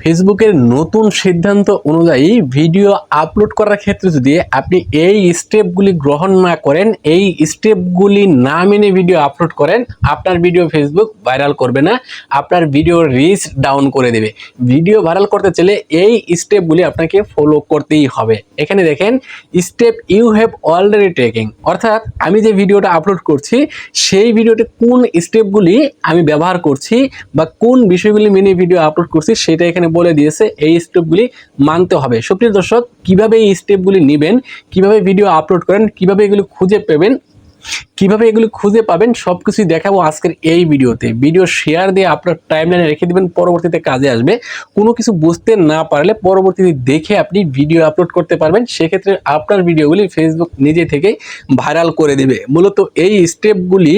ফেসবুকের নতুন সিদ্ধান্ত অনুযায়ী ভিডিও আপলোড করার ক্ষেত্রে যদি আপনি এই স্টেপগুলি গ্রহণ না করেন, এই স্টেপগুলি না মেনে ভিডিও আপলোড করেন, আপনার ভিডিও ফেসবুক ভাইরাল করবে না, আপনার ভিডিও রিচ ডাউন করে দেবে। ভিডিও ভাইরাল করতে চাইলে এই স্টেপগুলি আপনাকে ফলো করতেই হবে। এখানে দেখেন, step you have already taking অর্থাৎ আমি যে ভিডিওটা আপলোড করছি, সেই ভিডিওতে কোন স্টেপগুলি আমি ব্যবহার করছি বা কোন বিষয়গুলি মেনে ভিডিও আপলোড করছি, সেটা এখানে বলে দিয়েছে, এই স্টেপগুলি মানতে হবে। সুপ্রিয় দর্শক, কীভাবে এই স্টেপগুলি নেবেন, কীভাবে ভিডিও আপলোড করেন, কীভাবে এগুলি খুঁজে পাবেন, কীভাবে এগুলি খুঁজে পাবেন সব কিছুই দেখাবো আজকের এই ভিডিওতে। ভিডিও শেয়ার দিয়ে আপনার টাইমলাইনে রেখে দেবেন, পরবর্তীতে কাজে আসবে। কোনো কিছু বুঝতে না পারলে পরবর্তীতে দেখে আপনি ভিডিও আপলোড করতে পারবেন। সেক্ষেত্রে আপনার ভিডিওগুলি ফেসবুক নিজে থেকেই ভাইরাল করে দেবে। মূলত এই স্টেপগুলি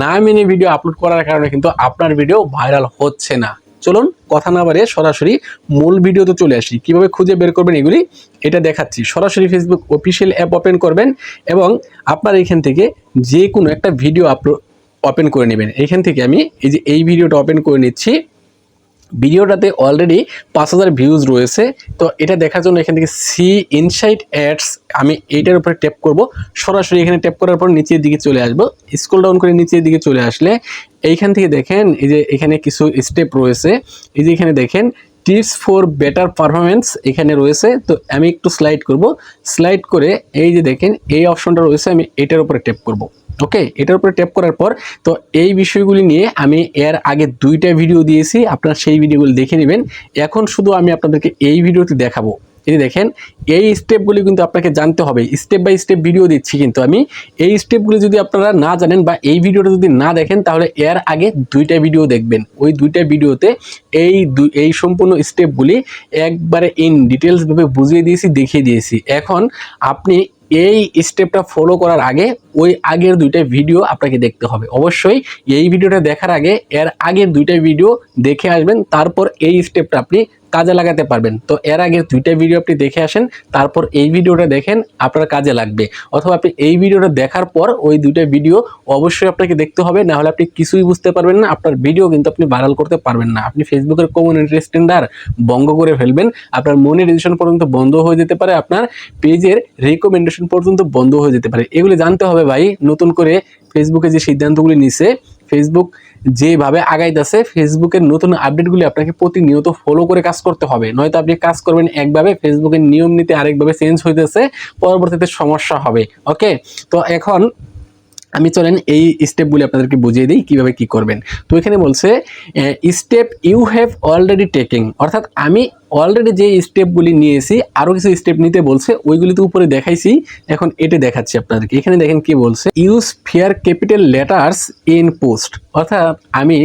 না মেনে ভিডিও আপলোড করার কারণে কিন্তু আপনার ভিডিও ভাইরাল হচ্ছে না। চলুন কথা না বাড়িয়ে সরাসরি মূল ভিডিওতে চলে আসি। কীভাবে খুঁজে বের করবেন এগুলি, এটা দেখাচ্ছি। সরাসরি ফেসবুক অফিসিয়াল অ্যাপ ওপেন করবেন এবং আপনার এখান থেকে যে কোনো একটা ভিডিও আপলোড ওপেন করে নেবেন। এখান থেকে আমি এই যে এই ভিডিওটা ওপেন করে নিচ্ছি। ভিডিওটাতে অলরেডি পাঁচ হাজার ভিউজ রয়েছে। তো এটা দেখার জন্য এখান থেকে সি ইনসাইট অ্যাডস আমি এইটার উপরে ট্যাপ করব। সরাসরি এখানে ট্যাপ করার পর নিচের দিকে চলে আসব। স্ক্রল ডাউন করে নিচের দিকে চলে আসলে এইখান থেকে দেখেন, এই যে এখানে কিছু স্টেপ রয়েছে। এই যে এখানে দেখেন টিপস ফর বেটার পারফরমেন্স এখানে রয়েছে। তো আমি একটু স্লাইড করব। স্লাইড করে এই যে দেখেন, এই অপশনটা রয়েছে, আমি এটার উপরে ট্যাপ করব। ওকে এটার উপরে ট্যাপ করার পর, তো এই বিষয়গুলি নিয়ে আমি এর আগে দুইটা ভিডিও দিয়েছি। আপনারা সেই ভিডিওগুলি দেখে নেবেন। এখন শুধু আমি আপনাদেরকে এই ভিডিওতে দেখাবো। এই দেখেন, এই স্টেপগুলি কিন্তু আপনাকে জানতে হবে। স্টেপ বাই স্টেপ ভিডিও দিচ্ছি কিন্তু আমি। এই স্টেপগুলি যদি আপনারা না জানেন বা এই ভিডিওটা যদি না দেখেন, তাহলে এর আগে দুইটা ভিডিও দেখবেন। ওই দুইটা ভিডিওতে এই এই সম্পূর্ণ স্টেপগুলি একবারে ইন ডিটেলসভাবে বুঝিয়ে দিয়েছি, দেখিয়ে দিয়েছি। এখন আপনি এই স্টেপটা ফলো করার আগে ওই আগের দুইটা ভিডিও আপনাকে দেখতে হবে। অবশ্যই এই ভিডিওটা দেখার আগে এর আগের দুইটা ভিডিও দেখে আসবেন, তারপর এই স্টেপটা আপনি কাজে লাগাতে পারবেন। তো এর আগে দুইটা ভিডিও আপনি দেখে আসেন, তারপর এই ভিডিওটা দেখেন আপনার কাজে লাগবে। অথবা আপনি এই ভিডিওটা দেখার পর ওই দুইটা ভিডিও অবশ্যই আপনাকে দেখতে হবে, না হলে আপনি কিছুই বুঝতে পারবেন না, আপনার ভিডিও কিন্তু আপনি ভাইরাল করতে পারবেন না। আপনি ফেসবুকের কমিউনিটি স্ট্যান্ডার বঙ্গ করে ফেলবেন, আপনার মনিটাইজেশন পর্যন্ত বন্ধ হয়ে যেতে পারে, আপনার পেজের রিকমেন্ডেশন পর্যন্ত বন্ধ হয়ে যেতে পারে। এগুলি জানতে হবে ভাই, নতুন করে ফেসবুকে যে সিদ্ধান্তগুলি নিছে ফেসবুক যেভাবে আগাইতেছে ফেসবুকের নতুন আপডেটগুলি আপনাকে প্রতিনিয়ত ফলো করে কাজ করতে হবে। নয়তো আপনি কাজ করবেন একভাবে ফেসবুকের নিয়ম নীতি আরেকভাবে চেঞ্জ হইতেছে, পরবর্তীতে সমস্যা হবে। ওকে তো এখন আমি চলেন এই স্টেপগুলি আপনাদেরকে বুঝিয়ে দিই, কীভাবে কি করবেন। তো এখানে বলছে step you have already taking অর্থাৎ আমি অলরেডি যে স্টেপগুলি নিয়েছি আরও কিছু স্টেপ নিতে বলছে ওইগুলি তো উপরে দেখাইছি, এখন এটা দেখাচ্ছি আপনাদেরকে। এখানে দেখেন কি বলছে use fewer capital letters in post অর্থাৎ আমি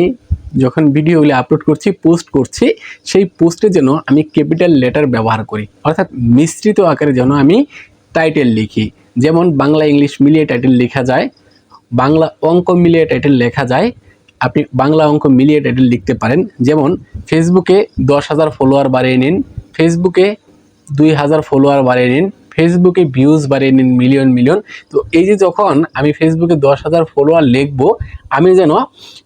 যখন ভিডিওগুলি আপলোড করছি পোস্ট করছি, সেই পোস্টে যেন আমি ক্যাপিটাল লেটার ব্যবহার করি। অর্থাৎ মিশ্রিত আকারে যেন আমি টাইটেল লিখি। যেমন বাংলা, ইংলিশ মিলিয়ে টাইটেল লেখা যায় বাংলা অঙ্ক মিলিয়ে টাইটেল লেখা যায়। আপনি বাংলা অঙ্ক মিলিয়ে টাইটেল লিখতে পারেন। যেমন, ফেসবুকে দশ হাজার ফলোয়ার বাড়িয়ে নিন, ফেসবুকে দুই হাজার ফলোয়ার বাড়িয়ে নিন, ফেসবুকে ভিউজ বাড়িয়ে নিন মিলিয়ন মিলিয়ন তো এই যে যখন আমি ফেসবুকে দশ হাজার ফলোয়ার লিখব, আমি যেন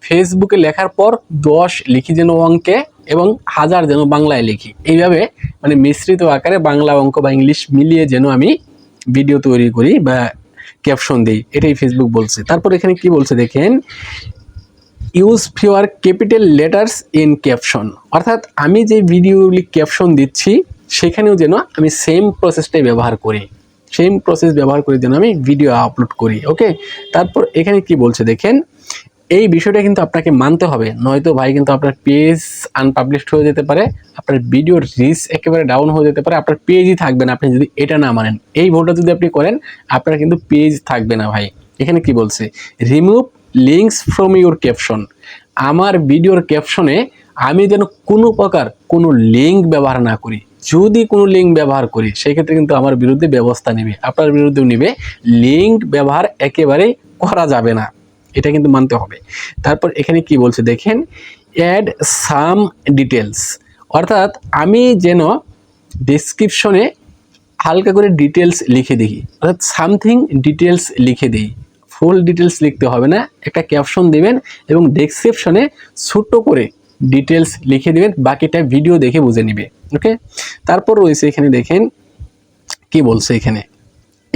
ফেসবুকে লেখার পর দশ লিখি যেন অঙ্কে এবং হাজার যেন বাংলায় লিখি। এইভাবে মানে মিশ্রিত আকারে বাংলা অঙ্ক বা ইংলিশ মিলিয়ে যেন আমি ভিডিও তৈরি করি বা ক্যাপশন দিই, এটাই ফেসবুক বলছে। তারপর এখানে কি বলছে দেখেন use fewer capital letters in caption অর্থাৎ আমি যে ভিডিওগুলি ক্যাপশন দিচ্ছি, সেখানেও যেন আমি সেম প্রসেসটাই ব্যবহার করি। সেম প্রসেস ব্যবহার করে যেন আমি ভিডিও আপলোড করি ওকে তারপর এখানে কি বলছে দেখেন এই বিষয়টা কিন্তু আপনাকে মানতে হবে। নয়তো ভাই কিন্তু আপনার পেজ আনপাবলিশড হয়ে যেতে পারে, আপনার ভিডিওর রিচ একেবারে ডাউন হয়ে যেতে পারে, আপনার পেজই থাকবে না, আপনি যদি এটা না মানেন। এই ভুলটা যদি আপনি করেন, আপনার কিন্তু পেজ থাকবে না ভাই। এখানে কি বলছে? Remove links from your caption আমার ভিডিওর ক্যাপশনে আমি যেন কোনো প্রকার কোনো লিঙ্ক ব্যবহার না করি। যদি কোনো লিঙ্ক ব্যবহার করি, সেক্ষেত্রে কিন্তু আমার বিরুদ্ধে ব্যবস্থা নেবে। আপনার বিরুদ্ধেও নেবে। লিঙ্ক ব্যবহার একেবারেই করা যাবে না। এটা কিন্তু মানতে হবে। তারপর এখানে কি বলছে দেখেন অ্যাড সাম ডিটেলস অর্থাৎ আমি যেন ডেসক্রিপশনে হালকা করে ডিটেলস লিখে দিই। অর্থাৎ সামথিং ডিটেলস লিখে দিই। ফুল ডিটেলস লিখতে হবে না, একটা ক্যাপশন দেবেন এবং ডেসক্রিপশনে ছোট্ট করে ডিটেলস লিখে দিবেন, বাকিটা ভিডিও দেখে বুঝে নিবে। ওকে তারপর রয়েছে এখানে দেখেন, কি বলছে এখানে?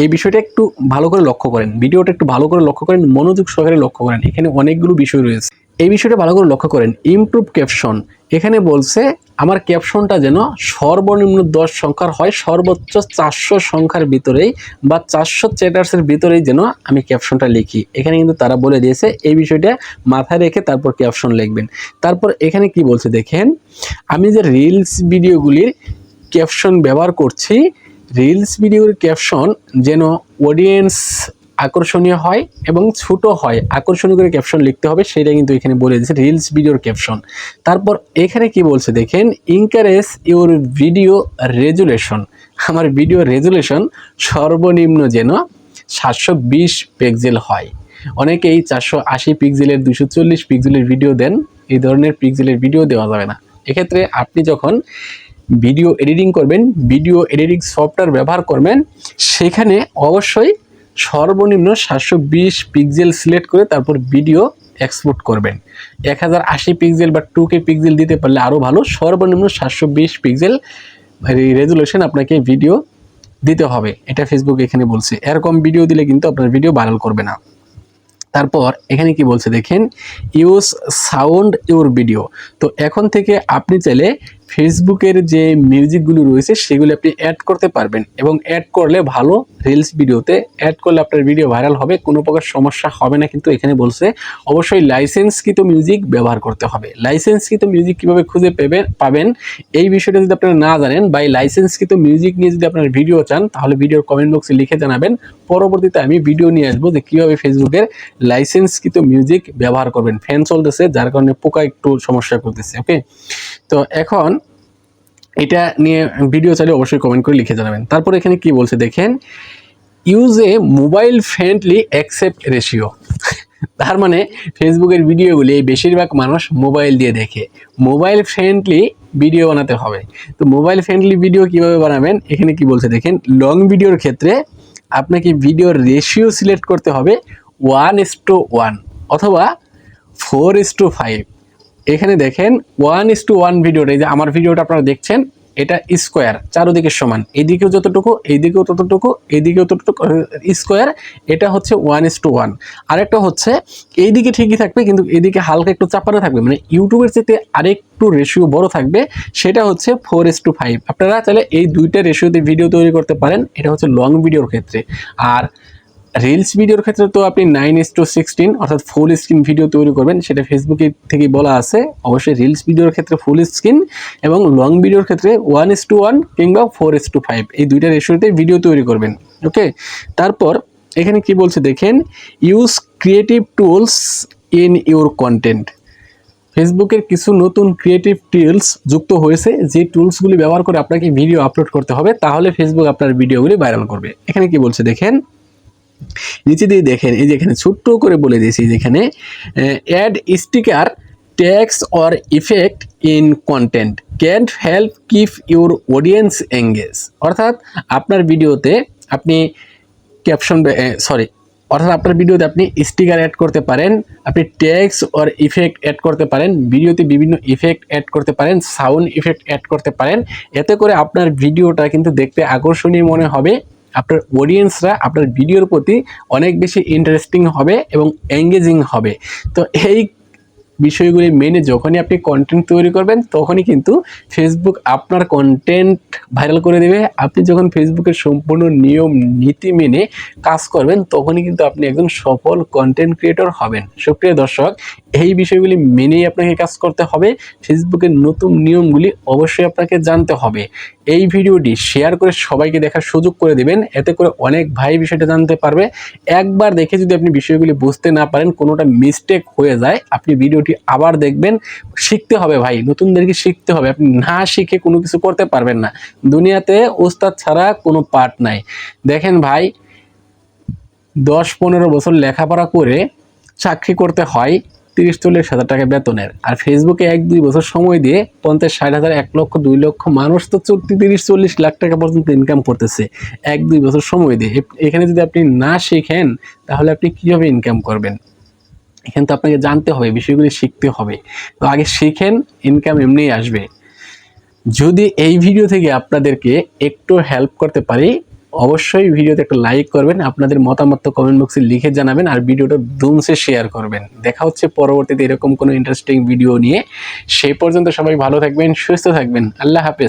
এই বিষয়টা একটু ভালো করে লক্ষ্য করেন, ভিডিওটা একটু ভালো করে লক্ষ্য করেন, মনোযোগ সহকারে লক্ষ্য করেন, এখানে অনেকগুলো বিষয় রয়েছে। এই বিষয়টা ভালো করে লক্ষ্য করেন ইমপ্রুভ ক্যাপশন এখানে বলছে, আমার ক্যাপশনটা যেন সর্বনিম্ন দশ সংখ্যার হয়, সর্বোচ্চ চারশো সংখ্যার ভিতরেই বা চারশো চ্যাটার্সের ভিতরেই যেন আমি ক্যাপশনটা লিখি। এখানে কিন্তু তারা বলে দিয়েছে, এই বিষয়টা মাথায় রেখে তারপর ক্যাপশন লিখবেন। তারপর এখানে কি বলছে দেখেন, আমি যে রিলস ভিডিওগুলির ক্যাপশন ব্যবহার করছি রিলস ভিডিওর ক্যাপশন যেন অডিয়েন্স আকর্ষণীয় হয় এবং ছোট হয়। আকর্ষণীয় করে ক্যাপশন লিখতে হবে সেটা কিন্তু এখানে বলে দিয়েছে রিলস ভিডিওর ক্যাপশন তারপর এখানে কি বলছে দেখেন ইনকারেজ ইউর ভিডিও রেজুলেশন আমার ভিডিও রেজুলেশন সর্বনিম্ন যেন সাতশো বিশ পিক্সেল হয়। অনেকেই চারশো আশি পিক্সেলের দুশো চল্লিশ পিক্সেলের ভিডিও দেন, এই ধরনের পিক্সেলের ভিডিও দেওয়া যাবে না। এক্ষেত্রে আপনি যখন ভিডিও এডিটিং করবেন ভিডিও এডিটিং সফটওয়্যার ব্যবহার করবেন, সেখানে অবশ্যই সর্বনিম্ন সাতশো বিশ পিক্সেল সিলেক্ট করে তারপর ভিডিও এক্সপোর্ট করবেন। এক হাজার আশি পিক্সেল বা টু কে পিক্সেল দিতে পারলে আরও ভালো, সর্বনিম্ন সাতশো বিশ পিক্সেল রেজুলেশন আপনাকে ভিডিও দিতে হবে। এটা ফেসবুক এখানে বলছে। এরকম ভিডিও দিলে কিন্তু আপনার ভিডিও ভাইরাল করবে না। তারপর এখানে কি বলছে দেখেন ইউজ সাউন্ড ইউর ভিডিও তো এখন থেকে আপনি চাইলে ফেসবুকের যে মিউজিকগুলো রয়েছে, সেগুলো আপনি অ্যাড করতে পারবেন এবং অ্যাড করলে ভালো রিলস ভিডিওতে অ্যাড করলে আপনার ভিডিও ভাইরাল হবে, কোনো প্রকার সমস্যা হবে না কিন্তু এখানে বলছে, অবশ্যই লাইসেন্সকৃত মিউজিক ব্যবহার করতে হবে। লাইসেন্সকৃত মিউজিক কীভাবে খুঁজে পেবেন, পাবেন, এই বিষয়টা যদি আপনারা না জানেন বা লাইসেন্সকৃত মিউজিক নিয়ে যদি আপনার ভিডিও চান, তাহলে ভিডিওর কমেন্ট বক্সে লিখে জানাবেন। পরবর্তীতে আমি ভিডিও নিয়ে আসব যে কীভাবে ফেসবুকের লাইসেন্সকৃত মিউজিক ব্যবহার করবেন। ফ্যান চলতেছে, যার কারণে পোকা একটু সমস্যা করতেছে ওকে তো এখন এটা নিয়ে ভিডিও চাইলে অবশ্যই কমেন্ট করে লিখে জানাবেন। তারপর এখানে কি বলছে দেখেন use a mobile friendly aspect ratio তার মানে ফেসবুকের ভিডিওগুলি বেশিরভাগ মানুষ মোবাইল দিয়ে দেখে। মোবাইল ফ্রেন্ডলি ভিডিও বানাতে হবে। তো মোবাইল ফ্রেন্ডলি ভিডিও কীভাবে বানাবেন? এখানে কি বলছে দেখেন লং ভিডিওর ক্ষেত্রে আপনাকে ভিডিওর রেশিও সিলেক্ট করতে হবে ওয়ান ইস টু ওয়ান অথবা ফোর ইস টু ফাইভ এখানে দেখেন ওয়ান ইস টু ওয়ান ভিডিওটা এই যে আমার ভিডিওটা আপনারা দেখছেন, এটা স্কোয়ার চারোদিকে সমান। এদিকেও যতটুকু, এইদিকেও ততটুকু এইদিকেও ততটুকু স্কোয়ার এটা হচ্ছে ওয়ান ইস টু ওয়ান আরেকটা হচ্ছে, এইদিকে ঠিকই থাকবে, কিন্তু এদিকে হালকা একটু চাপানো থাকবে মানে ইউটিউবের চেয়ে আরেকটু রেশিও বড় থাকবে, সেটা হচ্ছে ফোর ইস টু ফাইভ আপনারা তাহলে এই দুইটা রেশিওতে ভিডিও তৈরি করতে পারেন, এটা হচ্ছে লং ভিডিওর ক্ষেত্রে। আর রিলস ভিডিওর ক্ষেত্রে তো আপনি নাইন ইস টু সিক্সটিন অর্থাৎ ফুল স্ক্রিন ভিডিও তৈরি করবেন, সেটা ফেসবুকে থেকে বলা আছে। অবশ্যই রিলস ভিডিওর ক্ষেত্রে ফুল স্ক্রিন এবং লং ভিডিওর ক্ষেত্রে ওয়ান ইস টু ওয়ান কিংবা ফোর ইস টু ফাইভ এই দুইটা রেশিওতে ভিডিও তৈরি করবেন ওকে তারপর এখানে কি বলছে দেখেন use creative tools in your content ফেসবুকের কিছু নতুন ক্রিয়েটিভ টুলস যুক্ত হয়েছে, যে টুলসগুলি ব্যবহার করে আপনাকে ভিডিও আপলোড করতে হবে, তাহলে ফেসবুক আপনার ভিডিওগুলি ভাইরাল করবে। এখানে কি বলছে দেখেন নিচে দিয়ে দেখেন, এই যে এখানে ছোট্ট করে বলে দিয়েছি যেখানে add sticker text or effect in content can help keep your audience engage অর্থাৎ আপনার ভিডিওতে আপনি ক্যাপশন সরি অর্থাৎ আপনার ভিডিওতে আপনি স্টিকার অ্যাড করতে পারেন, আপনি ট্যাক্স অর ইফেক্ট অ্যাড করতে পারেন ভিডিওতে বিভিন্ন ইফেক্ট অ্যাড করতে পারেন সাউন্ড ইফেক্ট অ্যাড করতে পারেন। এতে করে আপনার ভিডিওটা কিন্তু দেখতে আকর্ষণীয় মনে হবে। আপনার অডিয়েন্সরা আপনার ভিডিওর প্রতি অনেক বেশি ইন্টারেস্টিং হবে এবং এঙ্গেজিং হবে। তো এই বিষয়গুলি মেনে যখনই আপনি কন্টেন্ট তৈরি করবেন, তখনই কিন্তু ফেসবুক আপনার কন্টেন্ট ভাইরাল করে দেবে। আপনি যখন ফেসবুকের সম্পূর্ণ নিয়ম, নীতি মেনে কাজ করবেন, তখনই কিন্তু আপনি একজন সফল কন্টেন্ট ক্রিয়েটর হবেন। সুপ্রিয় দর্শক, এই বিষয়গুলি মেনেই আপনাকে কাজ করতে হবে। ফেসবুকের নতুন নিয়মগুলি অবশ্যই আপনাকে জানতে হবে। এই ভিডিওটি শেয়ার করে সবাইকে দেখার সুযোগ করে দিবেন। এতে করে অনেক ভাই বিষয়টা জানতে পারবে। একবার দেখে যদি আপনি বিষয়গুলি বুঝতে না পারেন, কোনোটা মিস্টেক হয়ে যায়, আপনি ভিডিওটি আবার দেখবেন। শিখতে হবে ভাই, নতুনদেরকে শিখতে হবে। আপনি না শিখে কোনো কিছু করতে পারবেন না। দুনিয়াতে ওস্তাদ ছাড়া কোনো পার্ট নাই। দেখেন ভাই, দশ পনেরো বছর লেখাপড়া করে চাকরি করতে হয়। তিরিশ, চল্লিশ হাজার টাকা বেতনের। আর ফেসবুকে এক, দুই বছর সময় দিয়ে পঞ্চাশ, ষাট হাজার, এক লক্ষ, দুই লক্ষ মানুষ তো তিরিশ, চল্লিশ লাখ টাকা পর্যন্ত ইনকাম করতেছে। এক, দুই বছর সময় দিয়ে। এখানে যদি আপনি না শেখেন, তাহলে আপনি কীভাবে ইনকাম করবেন? এখানে তো আপনাকে জানতে হবে, বিষয়গুলি শিখতে হবে। তো আগে শিখেন ইনকাম এমনিই আসবে। যদি এই ভিডিও থেকে আপনাদেরকে একটু হেল্প করতে পারি অবশ্যই ভিডিওতে একটা লাইক করবেন, আপনাদের মতামত কমেন্ট বক্সে লিখে জানাবেন আর ভিডিওটা দুমসে শেয়ার করবেন। দেখা হচ্ছে পরবর্তীতে এরকম কোনো ইন্টারেস্টিং ভিডিও নিয়ে। সেই পর্যন্ত সবাই ভালো থাকবেন, সুস্থ থাকবেন। আল্লাহ হাফেজ।